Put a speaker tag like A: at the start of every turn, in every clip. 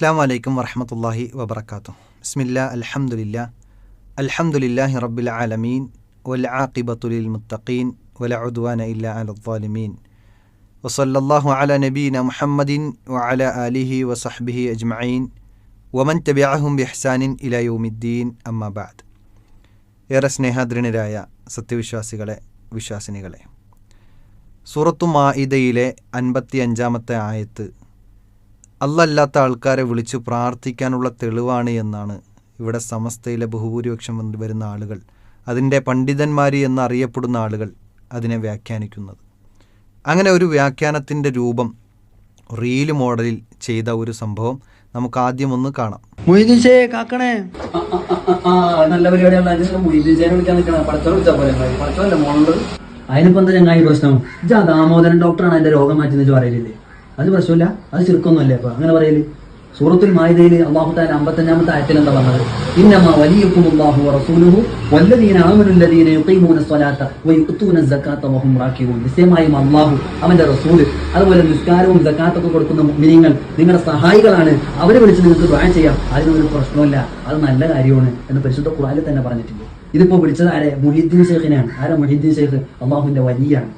A: അസ്സാം വലൈക്കും വറഹമത്തല്ലാഹി വബർക്കാത്തു ബിസ്മില്ല അൽഹംദുലില്ല അൽഹംദുലില്ലാഹി റബ്ബിൽ ആലമീൻ വൽ ആഖിബത്തുലിൽ മുത്തഖീൻ വല ഉദ്വാന ഇല്ല അലദ്ദാലിമീൻ വസല്ലല്ലാഹു അല നബീന മുഹമ്മദിൻ വഅല ആലിഹി വസഹ്ബിഹി അജ്മഈൻ. വമൻ തബിഅഹും ബിഹ്സാനിൻ ഇല യൗമിദ്ദീൻ. അമ്മാ ബഅദ്. ഏറെ സ്നേഹാദ്രണരായ സത്യവിശ്വാസികളെ വിശ്വാസിനികളെ. സൂറത്തു മാഇദയിലെ അൻപത്തി അഞ്ചാമത്തെ ആയത്ത് അല്ലല്ലാത്ത ആൾക്കാരെ വിളിച്ചു പ്രാർത്ഥിക്കാനുള്ള തെളിവാണ് എന്നാണ് ഇവിടെ സമസ്തയിലെ ബഹുഭൂരിപക്ഷം വന്ന് വരുന്ന ആളുകൾ അതിന്റെ പണ്ഡിതന്മാർ എന്നറിയപ്പെടുന്ന ആളുകൾ അതിനെ വ്യാഖ്യാനിക്കുന്നത്. അങ്ങനെ ഒരു വ്യാഖ്യാനത്തിന്റെ രൂപം റീൽ മോഡലിൽ ചെയ്ത ഒരു സംഭവം നമുക്ക് ആദ്യം ഒന്ന് കാണാം.
B: കാക്കണേ.
C: നല്ല പരിപാടിയാണ് അതിനിപ്പോ എന്താ ചങ്ങായി പ്രശ്നം? ഇജാ ദാമോദരൻ ഡോക്ടറാണ് അതിന്റെ രോഗം മാറ്റുന്ന പറയലില്ലേ? അത് പ്രശ്നമില്ല. അത് ചെറുക്കൊന്നുമല്ലേ അപ്പൊ അങ്ങനെ പറയൽ. സൂറത്തുൽ മായതയിൽ അള്ളാഹു അമ്പത്തഞ്ചാമത്തെ ആയത്തിൽ എന്താ പറഞ്ഞത്? ഇന്നമ വലിയക്കും അള്ളാഹു റസൂലുഹു വല്ലദീന ആമനുല്ലദീന യുഖീമൂന സക്കാത്ത അള്ളാഹു അവന്റെ റസൂൽ അതുപോലെ നിസ്കാരവും സക്കാത്തൊക്കെ കൊടുക്കുന്ന മുഅ്മിനീങ്ങൾ നിങ്ങളുടെ സഹായികളാണ്. അവരെ വിളിച്ച് നിങ്ങൾക്ക് ദുആ ചെയ്യാം. അതിനൊരു പ്രശ്നമില്ല അത് നല്ല കാര്യമാണ് എന്ന് പരിശുദ്ധ ഖുർആനിൽ തന്നെ പറഞ്ഞിട്ടുണ്ട്. ഇതിപ്പോ വിളിച്ചത് ആരെ? മുഹീദ്ദീൻ ഷെയ്ഖിനെയാണ് ആരെ മുഹീദ്ദീൻ ഷെയ്ഖ് അള്ളാഹുവിന്റെ വലിയാണ്.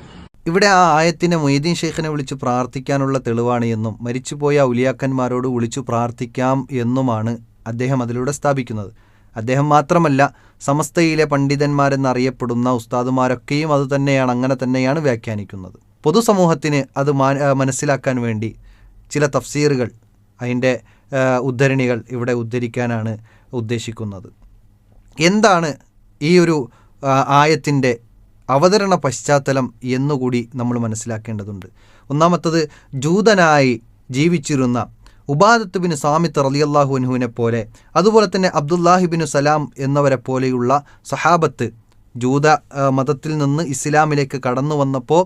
A: ഇവിടെ ആ ആയത്തിനെ മൊയ്തീൻ ഷെയ്ഖിനെ വിളിച്ച് പ്രാർത്ഥിക്കാനുള്ള തെളിവാണ് എന്നും മരിച്ചുപോയ ഉലിയാക്കന്മാരോട് വിളിച്ചു പ്രാർത്ഥിക്കാം എന്നുമാണ് അദ്ദേഹം അതിലൂടെ സ്ഥാപിക്കുന്നത്. അദ്ദേഹം മാത്രമല്ല സമസ്തയിലെ പണ്ഡിതന്മാരെന്നറിയപ്പെടുന്ന ഉസ്താദുമാരൊക്കെയും അത് തന്നെയാണ് അങ്ങനെ തന്നെയാണ് വ്യാഖ്യാനിക്കുന്നത്. പൊതുസമൂഹത്തിന് അത് മനസ്സിലാക്കാൻ വേണ്ടി ചില തഫ്സീറുകൾ അതിന്റെ ഉദ്ധരണികൾ ഇവിടെ ഉദ്ധരിക്കാനാണ് ഉദ്ദേശിക്കുന്നത്. എന്താണ് ഈ ഒരു ആയത്തിന്റെ അവതരണ പശ്ചാത്തലം എന്നുകൂടി നമ്മൾ മനസ്സിലാക്കേണ്ടതുണ്ട്. ഒന്നാമത്തത് ജൂതനായി ജീവിച്ചിരുന്ന ഉബാദത്ത് ബിൻ സാമിത്ത് റലിയല്ലാഹു അനുഹുവിനെ പോലെ അതുപോലെ തന്നെ അബ്ദുല്ലാഹിബിനു സലാം എന്നവരെ പോലെയുള്ള സഹാബത്ത് ജൂത മതത്തിൽ നിന്ന് ഇസ്ലാമിലേക്ക് കടന്നു വന്നപ്പോൾ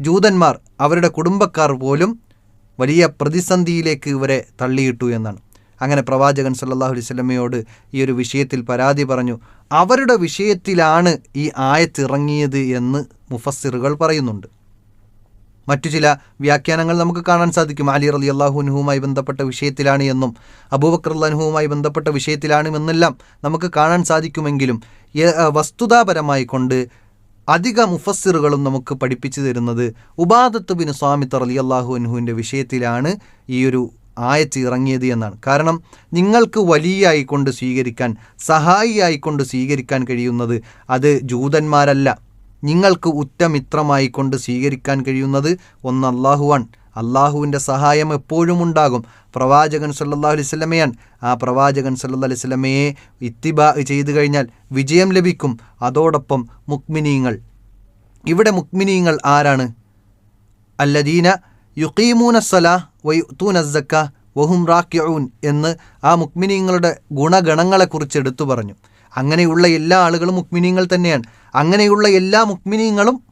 A: ജൂതന്മാർ അവരുടെ കുടുംബക്കാർ പോലും വലിയ പ്രതിസന്ധിയിലേക്ക് ഇവരെ തള്ളിയിട്ടു എന്നാണ്. അങ്ങനെ പ്രവാചകൻ സല്ലാഹു അലൈഹി വസല്ലമയോട് ഈ ഒരു വിഷയത്തിൽ പരാതി പറഞ്ഞു. അവരുടെ വിഷയത്തിലാണ് ഈ ആയത്തിറങ്ങിയത് എന്ന് മുഫസ്സിറുകൾ പറയുന്നുണ്ട്. മറ്റു ചില വ്യാഖ്യാനങ്ങൾ നമുക്ക് കാണാൻ സാധിക്കും. അലി റലി അള്ളാഹുനുഹുമായി ബന്ധപ്പെട്ട വിഷയത്തിലാണ് എന്നും അബൂബക്കർ ബന്ധപ്പെട്ട വിഷയത്തിലാണ് എന്നെല്ലാം നമുക്ക് കാണാൻ സാധിക്കുമെങ്കിലും വസ്തുതാപരമായി കൊണ്ട് അധിക മുഫസ്സിറുകളും നമുക്ക് പഠിപ്പിച്ചു തരുന്നത് ഉബാദത്ത് ബിൻ സ്വാമിത്ത് അലി അള്ളാഹു അൻഹുവിന്റെ വിഷയത്തിലാണ് ഈ ഒരു ആയത്ത് ഇറങ്ങിയത് എന്നാണ്. കാരണം നിങ്ങൾക്ക് വലിയായിക്കൊണ്ട് സ്വീകരിക്കാൻ സഹായിയായിക്കൊണ്ട് സ്വീകരിക്കാൻ കഴിയുന്നത് അത് ജൂതന്മാരല്ല. നിങ്ങൾക്ക് ഉറ്റമിത്രമായിക്കൊണ്ട് സ്വീകരിക്കാൻ കഴിയുന്നത് ഒന്ന് അള്ളാഹുവാൻ അള്ളാഹുവിന്റെ സഹായം എപ്പോഴും ഉണ്ടാകും. പ്രവാചകൻ സല്ലല്ലാഹു അലൈഹി സ്വലമയാണ് ആ പ്രവാചകൻ സല്ലാ അലൈഹി സ്വലമയെ ഇത്തിബാ ചെയ്തു കഴിഞ്ഞാൽ വിജയം ലഭിക്കും. അതോടൊപ്പം മുക്മിനീങ്ങൾ. ഇവിടെ മുക്മിനീങ്ങൾ ആരാണ്? അല്ലദീന യുക്കീമൂന സലാ വയുത്തൂന സക്ക വഹും റാക്യഊൻ എന്ന് ആ മുക്മിനീങ്ങളുടെ ഗുണഗണങ്ങളെക്കുറിച്ച് എടുത്തു പറഞ്ഞു. അങ്ങനെയുള്ള എല്ലാ ആളുകളും മുക്മിനീങ്ങൾ തന്നെയാണ്. അങ്ങനെയുള്ള എല്ലാ മുക്മിനീങ്ങളും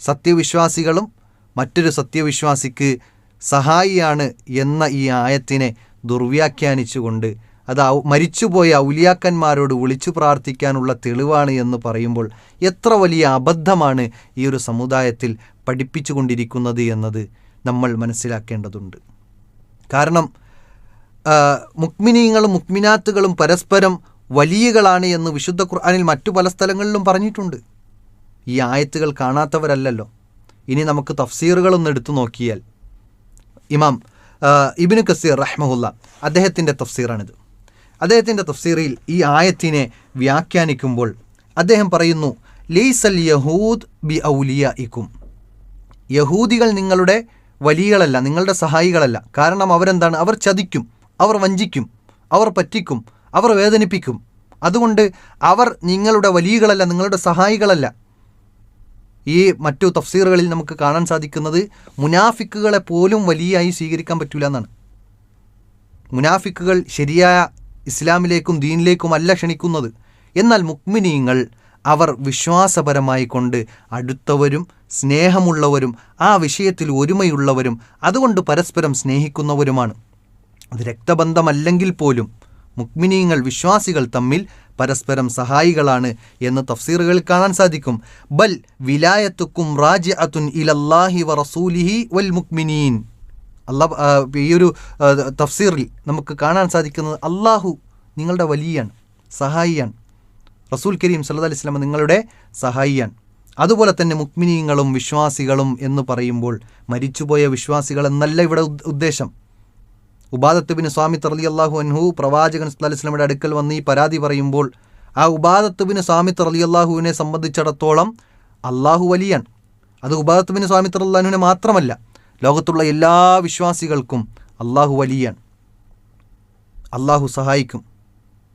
A: സത്യവിശ്വാസികളും മറ്റൊരു സത്യവിശ്വാസിക്ക് സഹായിയാണ് എന്ന ഈ ആയത്തിനെ ദുർവ്യാഖ്യാനിച്ചുകൊണ്ട് അത് മരിച്ചുപോയ ഔലിയാക്കന്മാരോട് വിളിച്ചു പ്രാർത്ഥിക്കാനുള്ള തെളിവാണ് എന്ന് പറയുമ്പോൾ എത്ര വലിയ അബദ്ധമാണ് ഈ ഒരു സമുദായത്തിൽ പഠിപ്പിച്ചുകൊണ്ടിരിക്കുന്നത് എന്നത്. നമ്മൾ മനസ്സിലാക്കേണ്ടതുണ്ട്. കാരണം മുക്മിനീങ്ങളും മുക്മിനാത്തുകളും പരസ്പരം വലിയകളാണ് എന്ന് വിശുദ്ധ ഖുർആാനിൽ മറ്റു പല സ്ഥലങ്ങളിലും പറഞ്ഞിട്ടുണ്ട്. ഈ ആയത്തുകൾ കാണാത്തവരല്ലല്ലോ. ഇനി നമുക്ക് തഫ്സീറുകളൊന്ന് എടുത്തു നോക്കിയാൽ. ഇമാം ഇബിന് കസീർ റഹ്മഹുല്ല അദ്ദേഹത്തിന്റെ തഫ്സീറാണിത്. അദ്ദേഹത്തിന്റെ തഫ്സീറിൽ ഈ ആയത്തിനെ വ്യാഖ്യാനിക്കുമ്പോൾ അദ്ദേഹം പറയുന്നു ലെയ്സൽ യഹൂദ് ബി ഔലിയ ഇക്കും യഹൂദികൾ നിങ്ങളുടെ വലിയകളല്ല നിങ്ങളുടെ സഹായികളല്ല. കാരണം അവരെന്താണ്? അവർ ചതിക്കും അവർ വഞ്ചിക്കും അവർ പറ്റിക്കും അവർ വേദനിപ്പിക്കും. അതുകൊണ്ട് അവർ നിങ്ങളുടെ വലിയകളല്ല നിങ്ങളുടെ സഹായികളല്ല. ഈ മറ്റു തഫ്സീറുകളിൽ നമുക്ക് കാണാൻ സാധിക്കുന്നത് മുനാഫിക്കുകളെ പോലും വലിയായി സ്വീകരിക്കാൻ പറ്റില്ല എന്നാണ് മുനാഫിക്കുകൾ ശരിയായ ഇസ്ലാമിലേക്കും ദീനിലേക്കും അല്ല ക്ഷണിക്കുന്നത്. എന്നാൽ മുക്മിനീങ്ങൾ അവർ വിശ്വാസപരമായി കൊണ്ട് അടുത്തവരും സ്നേഹമുള്ളവരും ആ വിഷയത്തിൽ ഒരുമയുള്ളവരും അതുകൊണ്ട് പരസ്പരം സ്നേഹിക്കുന്നവരുമാണ്. അത് രക്തബന്ധമല്ലെങ്കിൽ പോലും മുക്മിനീങ്ങൾ വിശ്വാസികൾ തമ്മിൽ പരസ്പരം സഹായികളാണ് എന്ന് തഫ്സീറുകളിൽ കാണാൻ സാധിക്കും. ബൽ വിലായത്തുക്കും റാജി അത്തുൻ ഇലല്ലാഹി വ റസൂലിഹി വൽ മുക്മിനീൻ അള്ളാഹ് ഈ ഒരു തഫ്സീറിൽ നമുക്ക് കാണാൻ സാധിക്കുന്നത് അള്ളാഹു നിങ്ങളുടെ വലിയാണ് സഹായിയാണ്. റസൂൽ കരീം സല്ലല്ലാഹു അലൈഹി വസല്ലം നിങ്ങളുടെ സഹായിയാണ്. അതുപോലെ തന്നെ മുക്മിനീങ്ങളും വിശ്വാസികളും എന്ന് പറയുമ്പോൾ മരിച്ചുപോയ വിശ്വാസികൾ എന്നല്ല ഇവിടെ ഉദ്- ഉദ്ദേശം. ഉബാദത്തുബിന് സ്വാമി തർലി അള്ളാഹു അൻഹു പ്രവാചകൻ വസല്ലമയുടെ അടുക്കൽ വന്ന് ഈ പരാതി പറയുമ്പോൾ ആ ഉബാദത്തുബിന് സ്വാമി തർലി അള്ളാഹുവിനെ സംബന്ധിച്ചിടത്തോളം അള്ളാഹു വലിയാണ്. അത് ഉബാദത്തുബിന് സ്വാമി തറല്ലാഹുവിനെ മാത്രമല്ല ലോകത്തുള്ള എല്ലാ വിശ്വാസികൾക്കും അള്ളാഹു വലിയാണ്. അള്ളാഹു സഹായിക്കും.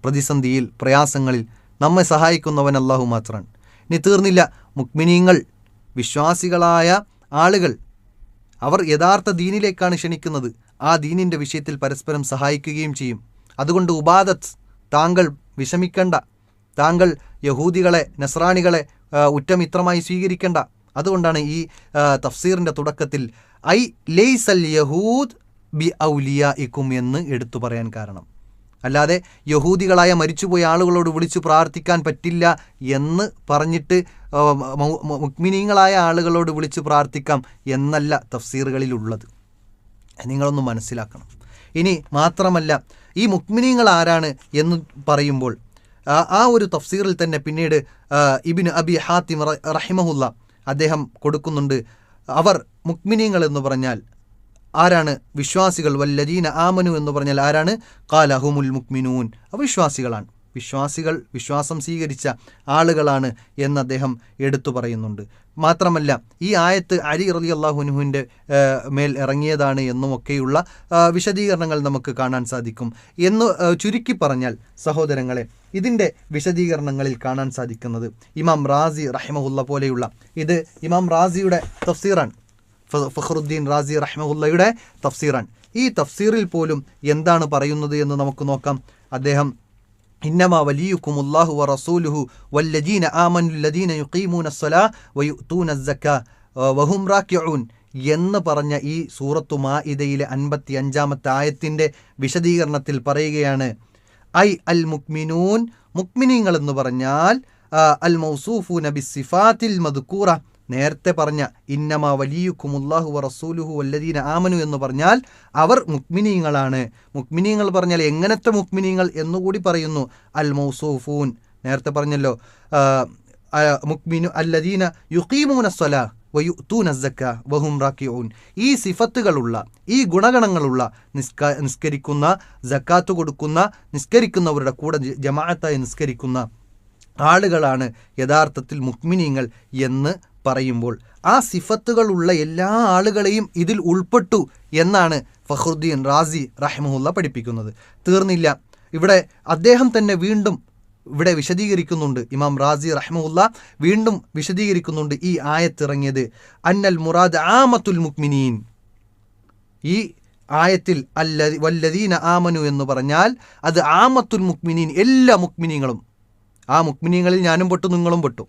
A: പ്രതിസന്ധിയിൽ പ്രയാസങ്ങളിൽ നമ്മെ സഹായിക്കുന്നവൻ അള്ളാഹു മാത്രമാണ് ഇനി തീർന്നില്ല. മുക്മിനീങ്ങൾ വിശ്വാസികളായ ആളുകൾ അവർ യഥാർത്ഥ ദീനിലേക്കാണ് ക്ഷണിക്കുന്നത്. ആ ദീനിന്റെ വിഷയത്തിൽ പരസ്പരം സഹായിക്കുകയും ചെയ്യും. അതുകൊണ്ട് ഉബാദത്ത് താങ്കൾ വിഷമിക്കണ്ട. താങ്കൾ യഹൂദികളെ നസ്രാണികളെ ഉറ്റമിത്രമായി സ്വീകരിക്കേണ്ട. അതുകൊണ്ടാണ് ഈ തഫ്സീറിന്റെ തുടക്കത്തിൽ ഐ ലെയ്സൽ യഹൂദ് ബി ഔലിയ ഇക്കും എന്ന് എടുത്തു പറയാൻ കാരണം. അല്ലാതെ യഹൂദികളായ മരിച്ചുപോയ ആളുകളോട് വിളിച്ചു പ്രാർത്ഥിക്കാൻ പറ്റില്ല എന്ന് പറഞ്ഞിട്ട് മുക്മിനീങ്ങളായ ആളുകളോട് വിളിച്ചു പ്രാർത്ഥിക്കാം എന്നല്ല തഫ്സീറുകളിലുള്ളത്. നിങ്ങളൊന്ന് മനസ്സിലാക്കണം. ഇനി മാത്രമല്ല ഈ മുക്മിനീങ്ങൾ ആരാണ് എന്ന് പറയുമ്പോൾ ആ ഒരു തഫ്സീറിൽ തന്നെ പിന്നീട് ഇബിൻ അബി ഹാത്തിം റഹിമഹുല്ല അദ്ദേഹം കൊടുക്കുന്നുണ്ട്. അവർ മുക്മിനീങ്ങൾ എന്ന് പറഞ്ഞാൽ ആരാണ് വിശ്വാസികൾ? വല്ലദീന ആമനു എന്ന് പറഞ്ഞാൽ ആരാണ്? കാലഹുമുൽ മുക്മിനൂൻ. അവിശ്വാസികളാണ്. വിശ്വാസികൾ വിശ്വാസം സ്വീകരിച്ച ആളുകളാണ് എന്ന് അദ്ദേഹം എടുത്തു പറയുന്നുണ്ട്. മാത്രമല്ല ഈ ആയത്ത് അലി റലി അള്ളാഹുനുഹുവിന്റെ മേൽ ഇറങ്ങിയതാണ് എന്നുമൊക്കെയുള്ള വിശദീകരണങ്ങൾ നമുക്ക് കാണാൻ സാധിക്കും. എന്ന് ചുരുക്കി പറഞ്ഞാൽ സഹോദരങ്ങളെ ഇതിന്റെ വിശദീകരണങ്ങളിൽ കാണാൻ സാധിക്കുന്നത് ഇമാം റാസി റഹിമഹുല്ല പോലെയുള്ള ഇത് ഇമാം റാസിയുടെ തഫ്സീറാണ്. ഫഖറുദ്ദീൻ റാസി റഹ്മുള്ളയുടെ തഫ്സീറാണ്. ഈ തഫ്സീറിൽ പോലും എന്താണ് പറയുന്നത് എന്ന് നമുക്ക് നോക്കാം. അദ്ദേഹം ഇന്നമ വലിയുക്കും അല്ലാഹു വ റസൂലുഹു വല്ലദീന ആമനുല്ലദീന റാക്കിഊൻ എന്ന് പറഞ്ഞ ഈ സൂറത്തു മാഇദയിലെ അൻപത്തി അഞ്ചാമത്തെ ആയത്തിന്റെ വിശദീകരണത്തിൽ പറയുകയാണ് ഐ അൽ മുക്മിനൂൻ മുക്മിനീങ്ങൾ എന്ന് പറഞ്ഞാൽ അൽ മൗസൂഫു നബി സിഫാത്തിൽ മദ്കൂറ നേരത്തെ പറഞ്ഞ ഇന്നമ വലിയുക്കും ഉല്ലാഹു റസൂലുഹു വല്ലദീന ആമനു എന്ന് പറഞ്ഞാൽ അവർ മുക്മിനീങ്ങളാണ് മുക്മിനീങ്ങൾ പറഞ്ഞാൽ എങ്ങനത്തെ മുക്മിനീങ്ങൾ എന്നുകൂടി പറയുന്നു. അൽ മൗസൂഫൂൻ. നേരത്തെ പറഞ്ഞല്ലോ മുക്മിനു അല്ലദീന യുക്കീമൂന സ്വലാ വയുത്തൂനസക്ക വഹും റാക്കിഊൻ. ഈ സിഫത്തുകളുള്ള ഈ ഗുണഗണങ്ങളുള്ള നിസ്ക നിസ്കരിക്കുന്ന ജക്കാത്ത് കൊടുക്കുന്ന നിസ്കരിക്കുന്നവരുടെ കൂടെ ജമാഅത്തായി നിസ്കരിക്കുന്ന ആളുകളാണ് യഥാർത്ഥത്തിൽ മുക്മിനീങ്ങൾ എന്ന് പറയുമ്പോൾ ആ സിഫത്തുകളുള്ള എല്ലാ ആളുകളെയും ഇതിൽ ഉൾപ്പെട്ടു എന്നാണ് ഫഹ്റുദ്ദീൻ റാസി റഹ്മുല്ല പഠിപ്പിക്കുന്നത്. തീർന്നില്ല. ഇവിടെ അദ്ദേഹം തന്നെ വീണ്ടും ഇവിടെ വിശദീകരിക്കുന്നുണ്ട്. ഇമാം റാസി റഹ്മുല്ല വീണ്ടും വിശദീകരിക്കുന്നുണ്ട് ഈ ആയത്തിറങ്ങിയത്. അന്നൽ മുറാദ് ആമത്തുൽ മുക്മിനീൻ ഈ ആയത്തിൽ അല്ല വല്ലദീന ആമനു എന്ന് പറഞ്ഞാൽ അത് ആമത്തുൽ മുക്മിനീൻ എല്ലാ മുക്മിനീങ്ങളും ആ മുക്മിനീങ്ങളിൽ ഞാനും പെട്ടു നിങ്ങളും പെട്ടു.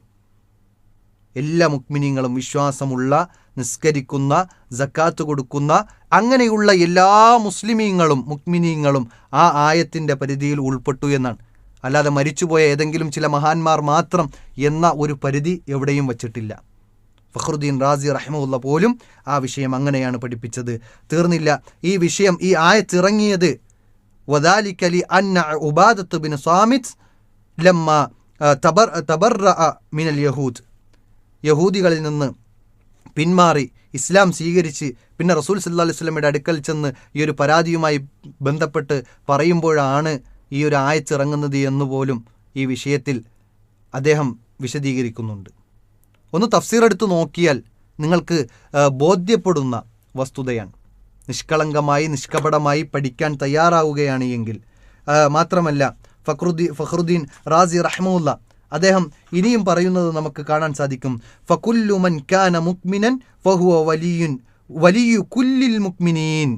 A: എല്ലാ മുക്മിനീങ്ങളും വിശ്വാസമുള്ള നിസ്കരിക്കുന്ന ജക്കാത്ത് കൊടുക്കുന്ന അങ്ങനെയുള്ള എല്ലാ മുസ്ലിമീങ്ങളും മുക്മിനീങ്ങളും ആ ആയത്തിന്റെ പരിധിയിൽ ഉൾപ്പെട്ടു എന്നാണ്. അല്ലാതെ മരിച്ചുപോയ ഏതെങ്കിലും ചില മഹാന്മാർ മാത്രം എന്ന ഒരു പരിധി എവിടെയും വച്ചിട്ടില്ല. ഫഖറുദ്ദീൻ റാസി റഹ്മുള്ള പോലും ആ വിഷയം അങ്ങനെയാണ് പഠിപ്പിച്ചത്. തീർന്നില്ല. ഈ വിഷയം ഈ ആയത്തിറങ്ങിയത് വദാലിക്കലി അന്ന ഉബാദത്ത് ബിൻ സ്വാമിത് ലമ്മ തബർ തബർ മിനൽ യഹൂദ്. യഹൂദികളിൽ നിന്ന് പിന്മാറി ഇസ്ലാം സ്വീകരിച്ച് പിന്നെ റസൂൽ സല്ലാ അലൈഹി സ്വലമയുടെ അടുക്കൽ ചെന്ന് ഈ ഒരു പരാതിയുമായി ബന്ധപ്പെട്ട് പറയുമ്പോഴാണ് ഈ ഒരു ആയച്ചിറങ്ങുന്നത് എന്നുപോലും ഈ വിഷയത്തിൽ അദ്ദേഹം വിശദീകരിക്കുന്നുണ്ട്. ഒന്ന് തഫ്സീർ എടുത്തു നോക്കിയാൽ നിങ്ങൾക്ക് ബോധ്യപ്പെടുന്ന വസ്തുതയാണ്. നിഷ്കളങ്കമായി നിഷ്കപടമായി പഠിക്കാൻ തയ്യാറാവുകയാണ് എങ്കിൽ മാത്രമല്ല ഫക്രുദ്ദീൻ ഫഖറുദ്ദീൻ റാസി റഹ്മുല്ല അദ്ദേഹം ഇനിയും പറയുന്നത് നമുക്ക് കാണാൻ സാധിക്കും. ഫകുല്ലു മൻ കാന മുക്മിനൻ ഫഹുവ വലിയുൻ വലിയു കുല്ലിൽ മുക്മിനീൻ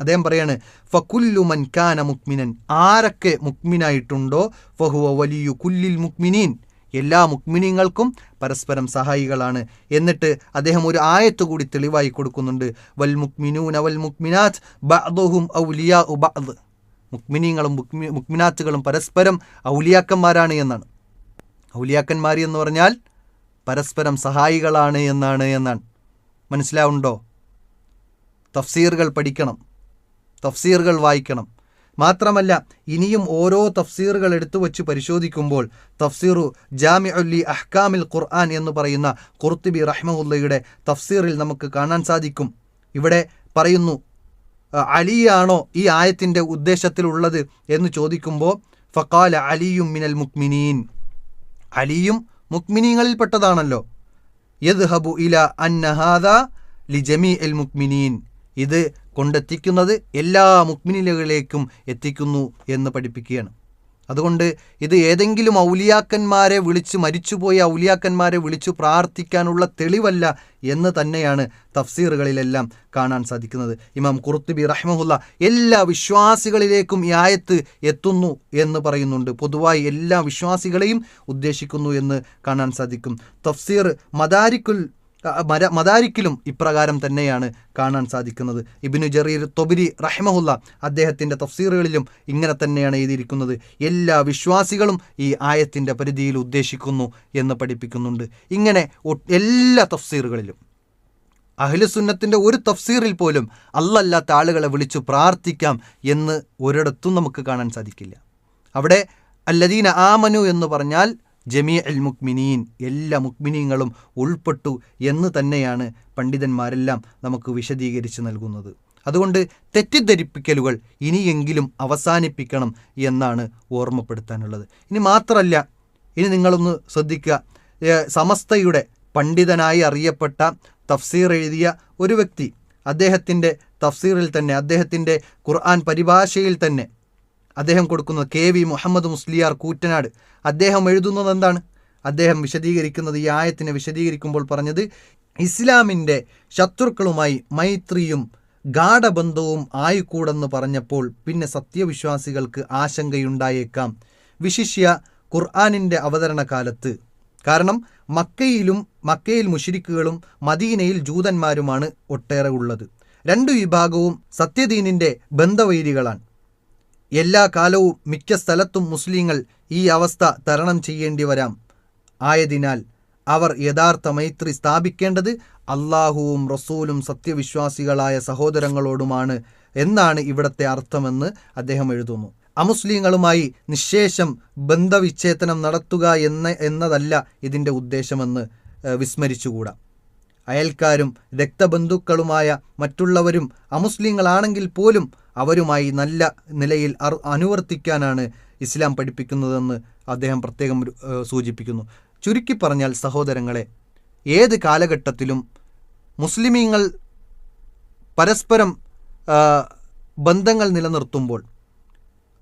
A: അദ്ദേഹം പറയാണ് ഫകുല്ലു മൻ കാന മുക്മിനൻ ആരൊക്കെ മുക്മിനായിട്ടുണ്ടോ ഫഹുവ വലിയു കുല്ലിൽ മുക്മിനീൻ എല്ലാ മുക്മിനീങ്ങൾക്കും പരസ്പരം സഹായികളാണ്. എന്നിട്ട് അദ്ദേഹം ഒരു ആയത്ത് കൂടി തെളിവായി കൊടുക്കുന്നുണ്ട്. വൽ മുക്മിനൂന വൽ മുക്മിനാത്ത് ബഅദുഹും ഔലിയാ ബഅദ്. മുക്മിനീങ്ങളും മുക്മി മുക്മിനാത്തുകളും പരസ്പരം ഔലിയാക്കന്മാരാണ് എന്നാണ്. ഔലിയാക്കന്മാർ എന്ന് പറഞ്ഞാൽ പരസ്പരം സഹായികളാണ് എന്നാണ് എന്നാണ്. മനസ്സിലാവുണ്ടോ? തഫ്സീറുകൾ പഠിക്കണം. തഫ്സീറുകൾ വായിക്കണം. മാത്രമല്ല ഇനിയും ഓരോ തഫ്സീറുകൾ എടുത്തു വച്ച് പരിശോധിക്കുമ്പോൾ തഫ്സീറു ജാമി അല്ലി അഹ്കാമിൽ ഖുർആൻ എന്ന് പറയുന്ന ഖുർത്തിബി റഹ്മുല്ലയുടെ തഫ്സീറിൽ നമുക്ക് കാണാൻ സാധിക്കും. ഇവിടെ പറയുന്നു അലിയാണോ ഈ ആയത്തിന്റെ ഉദ്ദേശത്തിലുള്ളത്? എന്ന് ചോദിക്കുമ്പോൾ ഫക്കാല അലിയും മിനൽ മുക്മിനീൻ. അലിയും മുക്മിനീങ്ങളിൽപ്പെട്ടതാണല്ലോ. യദ്ഹബു ഇല അന്നഹാദ ലി ജമീ എൽ മുക്മിനീൻ. ഇത് കൊണ്ടെത്തിക്കുന്നത് എല്ലാ മുക്മിനിലകളിലേക്കും എത്തിക്കുന്നു എന്ന് പഠിപ്പിക്കുകയാണ്. അതുകൊണ്ട് ഇത് ഏതെങ്കിലും ഔലിയാക്കന്മാരെ വിളിച്ച് മരിച്ചുപോയ ഔലിയാക്കന്മാരെ വിളിച്ചു പ്രാർത്ഥിക്കാനുള്ള തെളിവല്ല എന്ന് തന്നെയാണ് തഫ്സീറുകളിലെല്ലാം കാണാൻ സാധിക്കുന്നത്. ഇമാം കുർത്തുബി റഹ്മുല്ല എല്ലാ വിശ്വാസികളിലേക്കും ഈ ആയത്ത് എത്തുന്നു എന്ന് പറയുന്നുണ്ട്. പൊതുവായി എല്ലാ വിശ്വാസികളെയും ഉദ്ദേശിക്കുന്നു എന്ന് കാണാൻ സാധിക്കും. തഫ്സീർ മദാരിക്കുൽ മര മദാരിക്കിലും ഇപ്രകാരം തന്നെയാണ് കാണാൻ സാധിക്കുന്നത്. ഇബിനു ജറീർ തൊബിരി റഹ്മഹുല്ല അദ്ദേഹത്തിന്റെ തഫ്സീറുകളിലും ഇങ്ങനെ തന്നെയാണ് എഴുതിയിരിക്കുന്നത്. എല്ലാ വിശ്വാസികളും ഈ ആയത്തിന്റെ പരിധിയിൽ ഉദ്ദേശിക്കുന്നു എന്ന് പഠിപ്പിക്കുന്നുണ്ട്. ഇങ്ങനെ എല്ലാ തഫ്സീറുകളിലും. അഹ്ലുസുന്നത്തിന്റെ ഒരു തഫ്സീറിൽ പോലും അല്ലല്ലാത്ത ആളുകളെ വിളിച്ചു പ്രാർത്ഥിക്കാം എന്ന് ഒരിടത്തും നമുക്ക് കാണാൻ സാധിക്കില്ല. അവിടെ അല്ലദീന ആമനു എന്ന് പറഞ്ഞാൽ ജമീ അൽ മുക്മിനീൻ എല്ലാ മുക്മിനീങ്ങളും ഉൾപ്പെട്ടു എന്ന് തന്നെയാണ് പണ്ഡിതന്മാരെല്ലാം നമുക്ക് വിശദീകരിച്ച് നൽകുന്നത്. അതുകൊണ്ട് തെറ്റിദ്ധരിപ്പിക്കലുകൾ ഇനിയെങ്കിലും അവസാനിപ്പിക്കണം എന്നാണ് ഓർമ്മപ്പെടുത്താനുള്ളത്. ഇനി മാത്രമല്ല ഇനി നിങ്ങളൊന്ന് ശ്രദ്ധിക്കുക. സമസ്തയുടെ പണ്ഡിതനായി അറിയപ്പെട്ട തഫ്സീർ എഴുതിയ ഒരു വ്യക്തി അദ്ദേഹത്തിന്റെ തഫ്സീറിൽ തന്നെ അദ്ദേഹത്തിന്റെ ഖുർആൻ പരിഭാഷയിൽ തന്നെ അദ്ദേഹം കൊടുക്കുന്നത് കെ വി മുഹമ്മദ് മുസ്ലിയാർ കൂറ്റനാട്. അദ്ദേഹം എഴുതുന്നത് എന്താണ്? അദ്ദേഹം വിശദീകരിക്കുന്നത് ഈ ആയത്തിനെ വിശദീകരിക്കുമ്പോൾ പറഞ്ഞത് ഇസ്ലാമിന്റെ ശത്രുക്കളുമായി മൈത്രിയും ഗാഠബന്ധവും ആയിക്കൂടെന്ന് പറഞ്ഞപ്പോൾ പിന്നെ സത്യവിശ്വാസികൾക്ക് ആശങ്കയുണ്ടായേക്കാം. വിശിഷ്യ ഖുർആാനിന്റെ അവതരണ കാലത്ത് കാരണം മക്കയിലും മക്കയിൽ മുഷിരിക്കുകളും മദീനയിൽ ജൂതന്മാരുമാണ് ഒട്ടേറെ ഉള്ളത് രണ്ടു വിഭാഗവും സത്യദീനിന്റെ ബന്ധവൈരികളാണ്. എല്ലാ കാലവും മിക്ക സ്ഥലത്തും മുസ്ലിങ്ങൾ ഈ അവസ്ഥ തരണം ചെയ്യേണ്ടി വരാം. ആയതിനാൽ അവർ യഥാർത്ഥ മൈത്രി സ്ഥാപിക്കേണ്ടത് അള്ളാഹുവും റസൂലും സത്യവിശ്വാസികളായ സഹോദരങ്ങളോടുമാണ് എന്നാണ് ഇവിടത്തെ അർത്ഥമെന്ന് അദ്ദേഹം എഴുതുന്നു. അമുസ്ലിങ്ങളുമായി നിശേഷം ബന്ധവിച്ഛേദനം നടത്തുക എന്ന എന്നതല്ല ഇതിന്റെ ഉദ്ദേശമെന്ന് വിസ്മരിച്ചുകൂടാ. അയൽക്കാരും രക്തബന്ധുക്കളുമായ മറ്റുള്ളവരും അമുസ്ലിങ്ങളാണെങ്കിൽ പോലും അവരുമായി നല്ല നിലയിൽ അനുവർത്തിക്കാനാണ് ഇസ്ലാം പഠിപ്പിക്കുന്നതെന്ന് അദ്ദേഹം പ്രത്യേകം സൂചിപ്പിക്കുന്നു. ചുരുക്കി പറഞ്ഞാൽ സഹോദരങ്ങളെ ഏത് കാലഘട്ടത്തിലും മുസ്ലിമീങ്ങൾ പരസ്പരം ബന്ധങ്ങൾ നിലനിർത്തുമ്പോൾ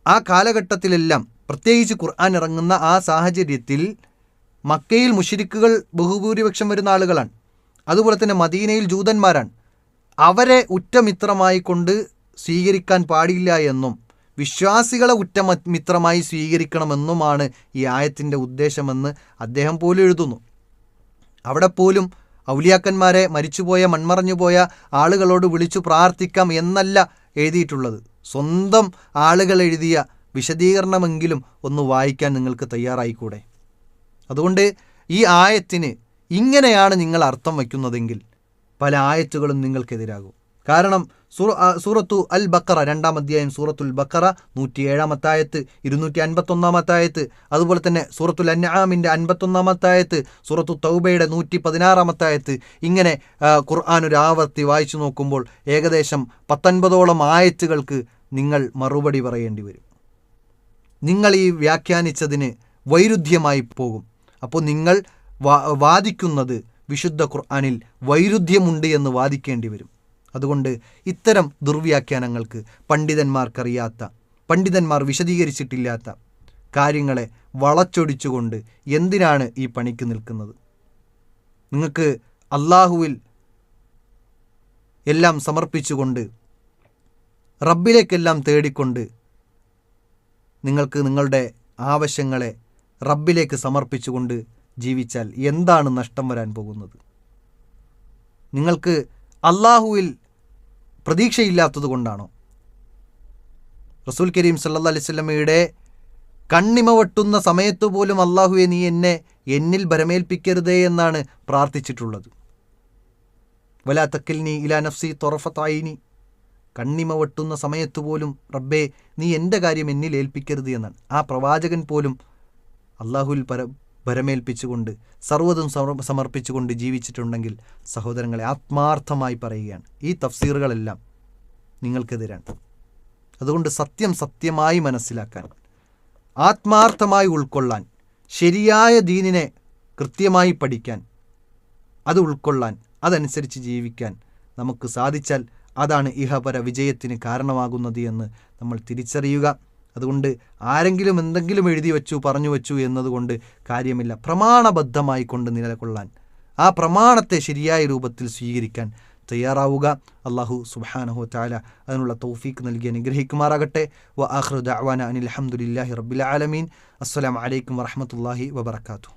A: ആ കാലഘട്ടത്തിലെല്ലാം പ്രത്യേകിച്ച് ഖുർആൻ ഇറങ്ങുന്ന ആ സാഹചര്യത്തിൽ മക്കയിൽ മുഷിരിക്കുകൾ ബഹുഭൂരിപക്ഷം വരുന്ന ആളുകളാണ്. അതുപോലെ തന്നെ മദീനയിൽ ജൂതന്മാരാണ്. അവരെ ഉറ്റമിത്രമായി കൊണ്ട് സ്വീകരിക്കാൻ പാടില്ല എന്നും വിശ്വാസികളെ ഉറ്റ മിത്രമായി സ്വീകരിക്കണമെന്നുമാണ് ഈ ആയത്തിന്റെ ഉദ്ദേശമെന്ന് അദ്ദേഹം പോലും എഴുതുന്നു. അവിടെ പോലും ഔലിയാക്കന്മാരെ മരിച്ചുപോയ മൺമറഞ്ഞുപോയ ആളുകളോട് വിളിച്ചു പ്രാർത്ഥിക്കാം എന്നല്ല എഴുതിയിട്ടുള്ളത്. സ്വന്തം ആളുകൾ എഴുതിയ വിശദീകരണമെങ്കിലും ഒന്ന് വായിക്കാൻ നിങ്ങൾക്ക് തയ്യാറായിക്കൂടെ? അതുകൊണ്ട് ഈ ആയത്തിന് ഇങ്ങനെയാണ് നിങ്ങൾ അർത്ഥം വയ്ക്കുന്നതെങ്കിൽ പല ആയത്തുകളും നിങ്ങൾക്കെതിരാകും. കാരണം സൂറത്തു അൽ ബക്കറ രണ്ടാം അധ്യായം സൂറത്തുൽ ബക്കറ നൂറ്റി ഏഴാമത്തായത്ത് ഇരുന്നൂറ്റി അൻപത്തൊന്നാമത്തായത്ത് അതുപോലെ തന്നെ സൂറത്തുൽ അൻആമിന്റെ അൻപത്തൊന്നാമത്തായത്ത് സൂറത്തു തൗബയുടെ നൂറ്റി പതിനാറാമത്തായത്ത് ഇങ്ങനെ ഖുർആൻ ഒരു ആവർത്തി വായിച്ചു നോക്കുമ്പോൾ ഏകദേശം പത്തൊൻപതോളം ആയത്തുകൾക്ക് നിങ്ങൾ മറുപടി പറയേണ്ടി വരും. നിങ്ങൾ ഈ വ്യാഖ്യാനിച്ചതിന് വൈരുദ്ധ്യമായി പോകും. അപ്പോൾ നിങ്ങൾ വാദിക്കുന്നത് വിശുദ്ധ ഖുർആാനിൽ വൈരുദ്ധ്യമുണ്ട് എന്ന് വാദിക്കേണ്ടി വരും. അതുകൊണ്ട് ഇത്തരം ദുർവ്യാഖ്യാനങ്ങൾക്ക് പണ്ഡിതന്മാർക്കറിയാത്ത പണ്ഡിതന്മാർ വിശദീകരിച്ചിട്ടില്ലാത്ത കാര്യങ്ങളെ വളച്ചൊടിച്ചുകൊണ്ട് എന്തിനാണ് ഈ പണിക്ക് നിൽക്കുന്നത്? നിങ്ങൾക്ക് അള്ളാഹുവിൽ എല്ലാം സമർപ്പിച്ചുകൊണ്ട് റബ്ബിലേക്കെല്ലാം തേടിക്കൊണ്ട് നിങ്ങൾക്ക് നിങ്ങളുടെ ആവശ്യങ്ങളെ റബ്ബിലേക്ക് സമർപ്പിച്ചുകൊണ്ട് ജീവിച്ചാൽ എന്താണ് നഷ്ടം വരാൻ പോകുന്നത്? നിങ്ങൾക്ക് അള്ളാഹുവിൽ പ്രതീക്ഷയില്ലാത്തത് കൊണ്ടാണോ? റസൂൽ കരീം സല്ലാ അലൈവല്ലമയുടെ കണ്ണിമ വെട്ടുന്ന സമയത്ത് പോലും അള്ളാഹുവെ നീ എന്നെ എന്നിൽ ഭരമേൽപ്പിക്കരുതേ എന്നാണ് പ്രാർത്ഥിച്ചിട്ടുള്ളത്. വലാ തക്കിൽ നീ ഇലാ നഫ്സി തൊറഫത്തായിനി കണ്ണിമ വെട്ടുന്ന സമയത്ത് പോലും റബ്ബേ നീ എന്റെ കാര്യം എന്നിൽ ഏൽപ്പിക്കരുത് എന്നാണ്. ആ പ്രവാചകൻ പോലും അള്ളാഹുവിൽ പര ഭരമേൽപ്പിച്ചുകൊണ്ട് സർവതും സമർപ്പിച്ചുകൊണ്ട് ജീവിച്ചിട്ടുണ്ടെങ്കിൽ സഹോദരങ്ങളെ ആത്മാർത്ഥമായി പറയുകയാണ്. ഈ തഫ്സീറുകളെല്ലാം നിങ്ങൾക്കെതിരാണ്. അതുകൊണ്ട് സത്യം സത്യമായി മനസ്സിലാക്കാൻ ആത്മാർത്ഥമായി ഉൾക്കൊള്ളാൻ ശരിയായ ദീനിനെ കൃത്യമായി പഠിക്കാൻ അത് ഉൾക്കൊള്ളാൻ അതനുസരിച്ച് ജീവിക്കാൻ നമുക്ക് സാധിച്ചാൽ അതാണ് ഇഹപര വിജയത്തിന് കാരണമാകുന്നത് എന്ന് നമ്മൾ തിരിച്ചറിയുക. അതുകൊണ്ട് ആരെങ്കിലും എന്തെങ്കിലും എഴുതി വച്ചു പറഞ്ഞു വച്ചു എന്നതുകൊണ്ട് കാര്യമില്ല. പ്രമാണബദ്ധമായി കൊണ്ട് നിലകൊള്ളാൻ ആ പ്രമാണത്തെ ശരിയായ രൂപത്തിൽ സ്വീകരിക്കാൻ തയ്യാറാവുക. അള്ളാഹു സുബാനഹു താല അതിനുള്ള തൗഫീക്ക് നൽകി അനുഗ്രഹിക്കുമാറാകട്ടെ. വ ആഹ്റു ദഅവാന അനിൽ അഹമ്മദില്ലാഹി റബ്ബിൽ ആലമീൻ. അസ്സലാമു അലൈക്കും വറഹ്മത്തുള്ളാഹി വബറകാതുഹു.